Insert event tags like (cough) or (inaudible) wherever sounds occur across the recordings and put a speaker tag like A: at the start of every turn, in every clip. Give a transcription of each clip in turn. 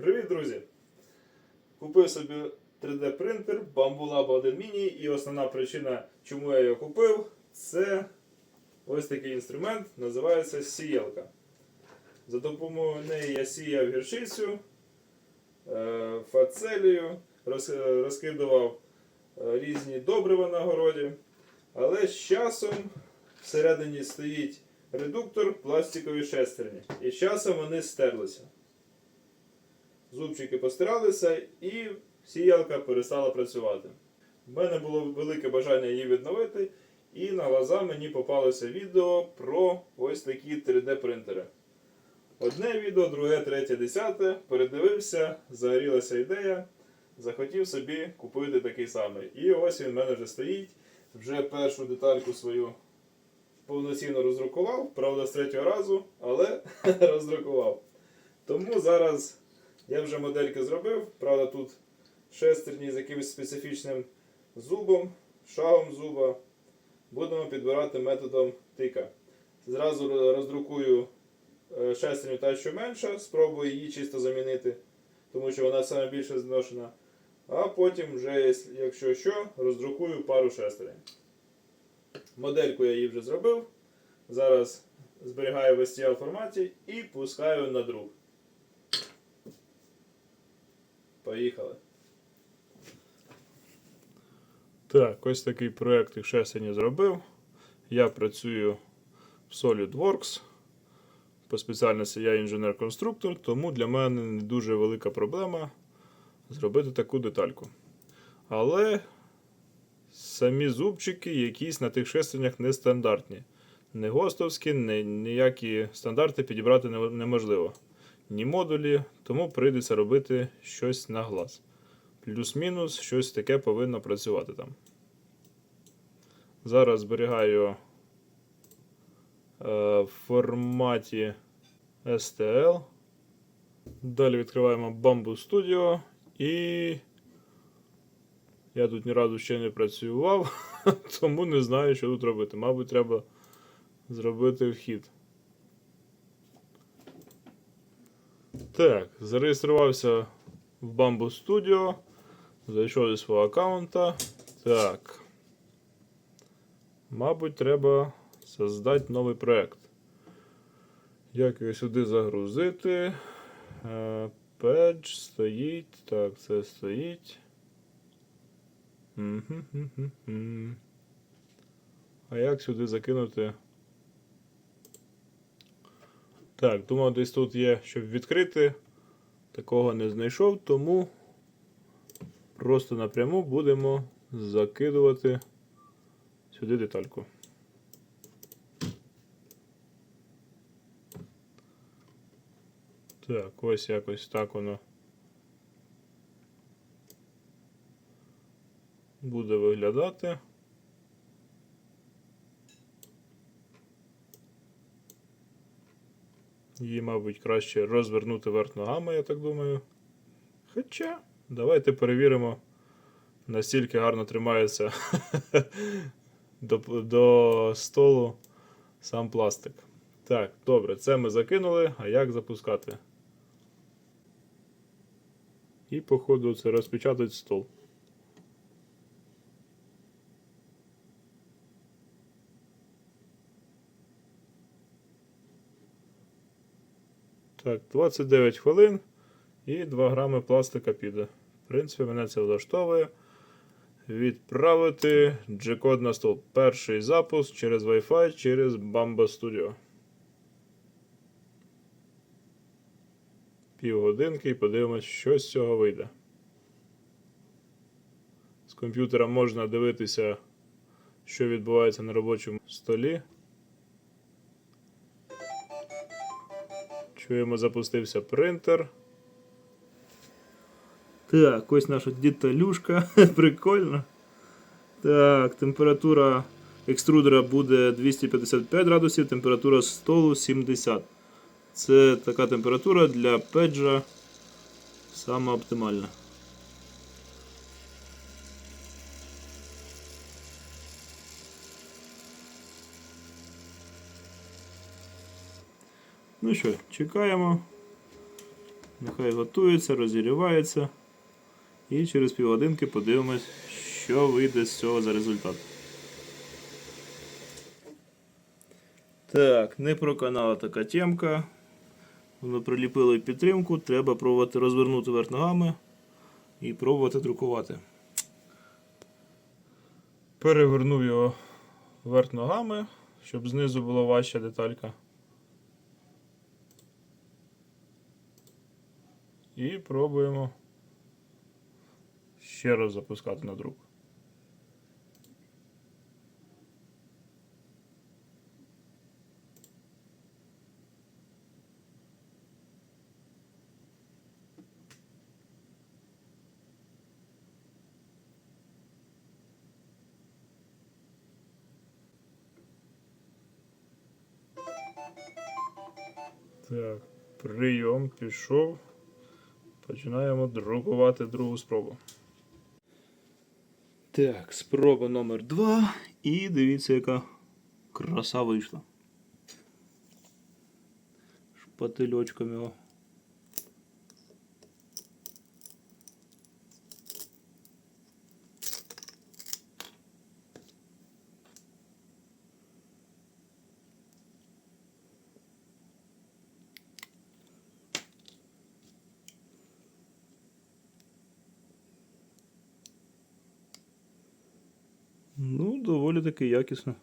A: Привіт, друзі! Купив собі 3D принтер Bamboo 1 Mini і основна причина, чому я його купив, це ось такий інструмент, називається сіялка. За допомогою неї я сіяв гірчицю, е, фацелію, розкидував е, різні добрива на городі. Але з часом всередині стоїть редуктор пластикові шестерні. І з часом вони стерлися. Зубчики постиралися і сіялка перестала працювати. У мене було велике бажання її відновити, і на глаза мені попалося відео про ось такі 3D принтери. Одне відео, друге, третє, десяте. Передивився, загорілася ідея, захотів собі купити такий самий. І ось він в мене вже стоїть. Вже першу детальку свою повноцінно роздрукував, правда, з третього разу, але (laughs) роздрукував. Тому зараз я вже модельки зробив. Правда, тут шестерні з якимось специфічним зубом, шагом зуба. Будемо підбирати методом тика. Зразу роздрукую е, шестерню та що менша, спробую її чисто замінити, тому що вона саме більше зношена. А потім, вже, якщо що, роздрукую пару шестерень. Модельку я її вже зробив. Зараз зберігаю в STL форматі і пускаю на друк. Поїхали. Так, ось такий проєкт їх шестерні зробив. Я працюю в SolidWorks. По спеціальності я інженер-конструктор, тому для мене не дуже велика проблема зробити таку детальку. Але самі зубчики якісь на тих шестернях нестандартні. Не гостовські, ні, ніякі стандарти підібрати не- неможливо. Ні модулі, тому прийдеться робити щось на глаз. Плюс-мінус щось таке повинно працювати там. Зараз зберігаю е, в форматі STL. Далі відкриваємо Bamboo Studio і я тут ні разу ще не працював, (laughs) тому не знаю, що тут робити. Мабуть, треба зробити вхід. Так, зареєструвався в Bamboo Studio. Зайшов зі свого аккаунта. Так. Мабуть, треба создати новий проект. Як його сюди загрузити? Е, Page стоїть. Так, це стоїть. А як сюди закинути? Так, думав, десь тут є, щоб відкрити. Такого не знайшов, тому просто напряму будемо закидувати сюди детальку. Так, ось якось так воно буде виглядати. Її, мабуть, краще розвернути вверх ногами, я так думаю. Хоча, давайте перевіримо, настільки гарно тримається (laughs) до, до столу сам пластик. Так, добре, це ми закинули. А як запускати? І, походу, це розпечатать стол. Так, 29 хвилин і 2 грами пластика піде. В принципі, мене це влаштовує. Відправити G-код на стол. Перший запуск через Wi-Fi через Bamba Studio. Півгодинки і подивимось, що з цього вийде. З комп'ютера можна дивитися, що відбувається на робочому столі. Чуємо, запустився принтер. Так, ось наша діталюшка. (laughs) Прикольно. Так, температура екструдера буде 255 градусів, температура столу 70. Це така температура для педжа саме оптимальна. Ну що, чекаємо. Нехай готується, розігрівається. І через півгодинки подивимось, що вийде з цього за результат. Так, не проканала така темка. Воно приліпило підтримку. Треба пробувати розвернути верх ногами і пробувати друкувати. Перевернув його вверх ногами, щоб знизу була важча деталька. І пробуємо ще раз запускати на друк. Так, прийом пішов. Починаємо друкувати другу спробу. Так, спроба номер 2. І дивіться, яка краса вийшла. Шпательочком його. Ну, доволі таки якісно.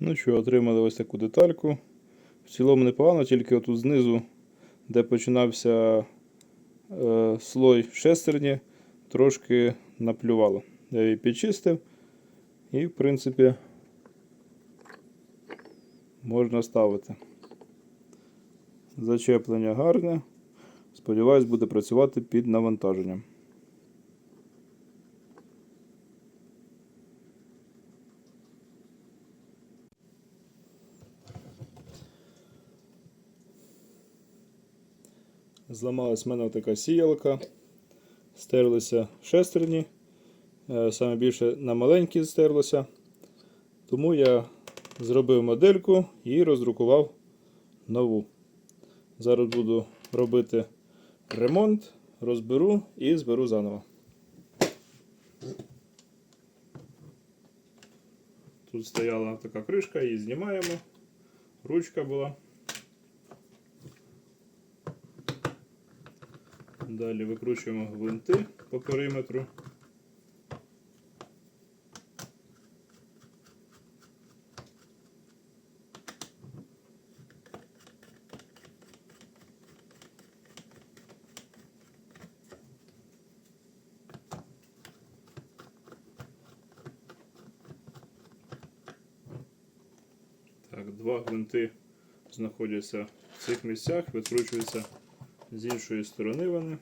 A: Ну що, отримали ось таку детальку. В цілому непогано, тільки отут знизу, де починався е, слой шестерні, трошки наплювало. Я її підчистив і, в принципі, можна ставити. Зачеплення гарне. Сподіваюсь, буде працювати під навантаженням. Зламалась в мене така сіялка, стерлися шестерні, Е, саме більше на маленькі стерлося. Тому я зробив модельку і роздрукував нову. Зараз буду робити ремонт, розберу і зберу заново. Тут стояла така кришка, її знімаємо. Ручка була. Далі викручуємо гвинти по периметру. Так, два гвинти знаходяться в цих місцях, викручуються з іншої сторони вони.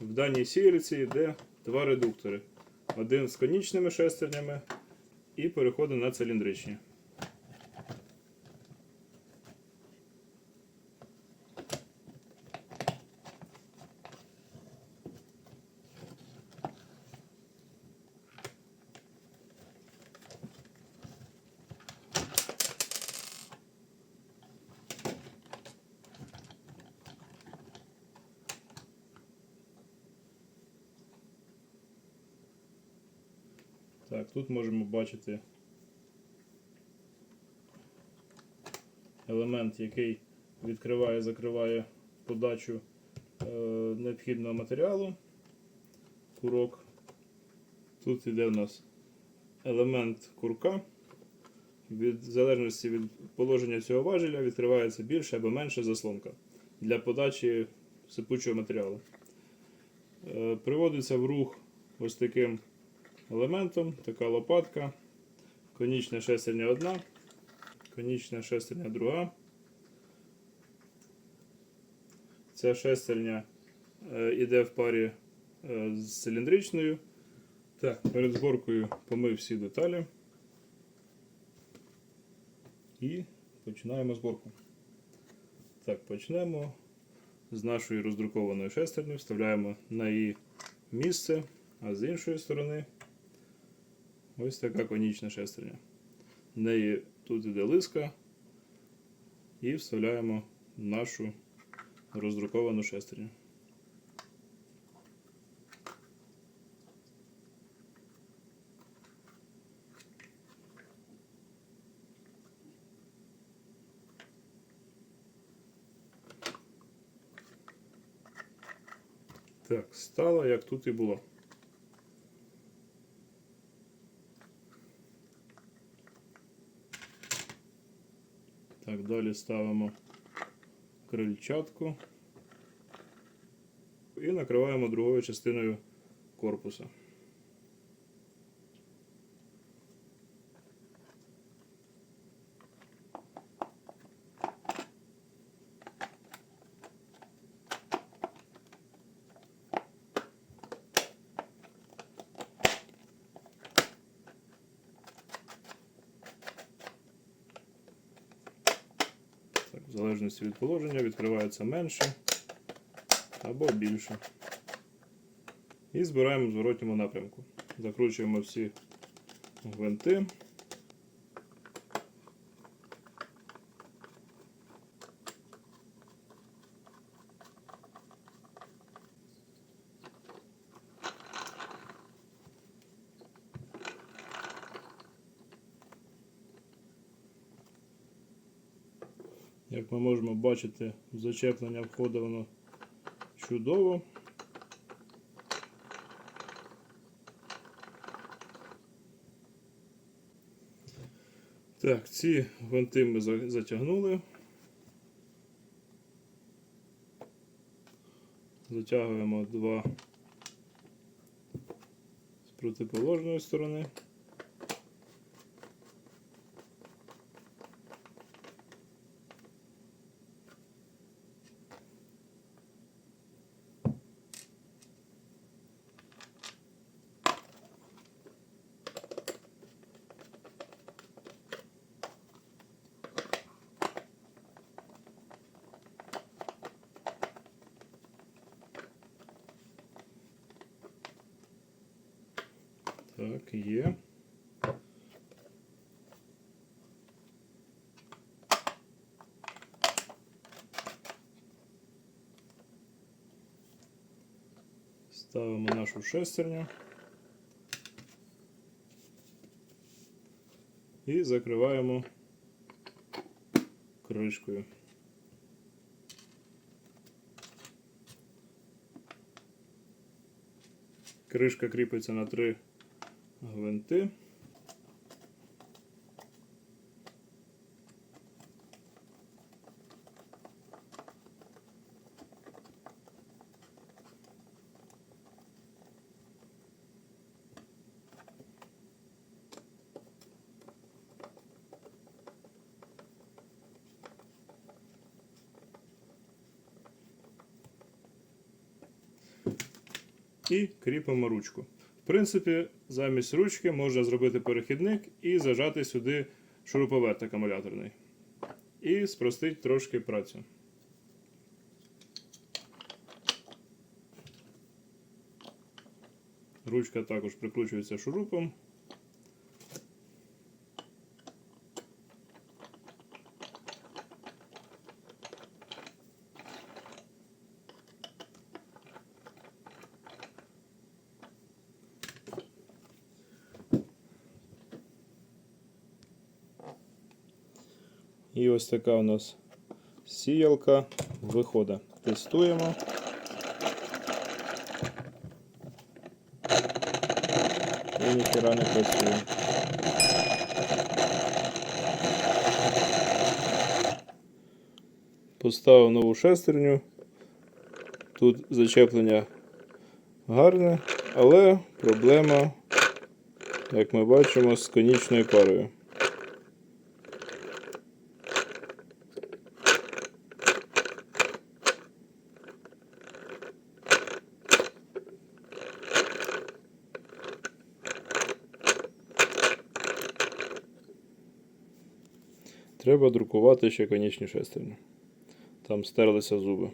A: В даній сіверці йде два редуктори. Один з конічними шестернями і переходить на циліндричні. Так, тут можемо бачити елемент, який відкриває, закриває подачу е, необхідного матеріалу. Курок. Тут йде у нас елемент курка. Від в залежності від положення цього важеля відкривається більше або менше заслонка для подачі сипучого матеріалу. Е, Приводиться в рух ось таким елементом, така лопатка, конічна шестерня одна, конічна шестерня друга. Ця шестерня е, йде в парі е, з циліндричною. Так, перед зборкою помив всі деталі. І починаємо зборку. Так, почнемо з нашої роздрукованої шестерні вставляємо на її місце, а з іншої сторони ось така конічна шестерня. В неї тут іде лиска і вставляємо нашу роздруковану шестерню. Так, стало як тут і було. Так, далі ставимо крильчатку і накриваємо другою частиною корпуса. Так, в залежності від положення відкривається менше або більше. І збираємо в зворотньому напрямку. Закручуємо всі гвинти. В зачеплення входить воно чудово. Так, ці гвинти ми затягнули. Затягуємо два з протиположної сторони. Так, є. Ставимо нашу шестерню і закриваємо кришкою. Кришка кріпиться на три гвинти. І кріпимо ручку. Принципі, замість ручки можна зробити перехідник і зажати сюди шуруповерт акумуляторний. І спростить трошки працю. Ручка також прикручується шурупом. І ось така у нас сіялка виходить. Тестуємо. І ніхера не працює. Поставив нову шестерню. Тут зачеплення гарне, але проблема, як ми бачимо, з конічною парою. Треба друкувати ще конічні шестерні. Там стерлися зуби.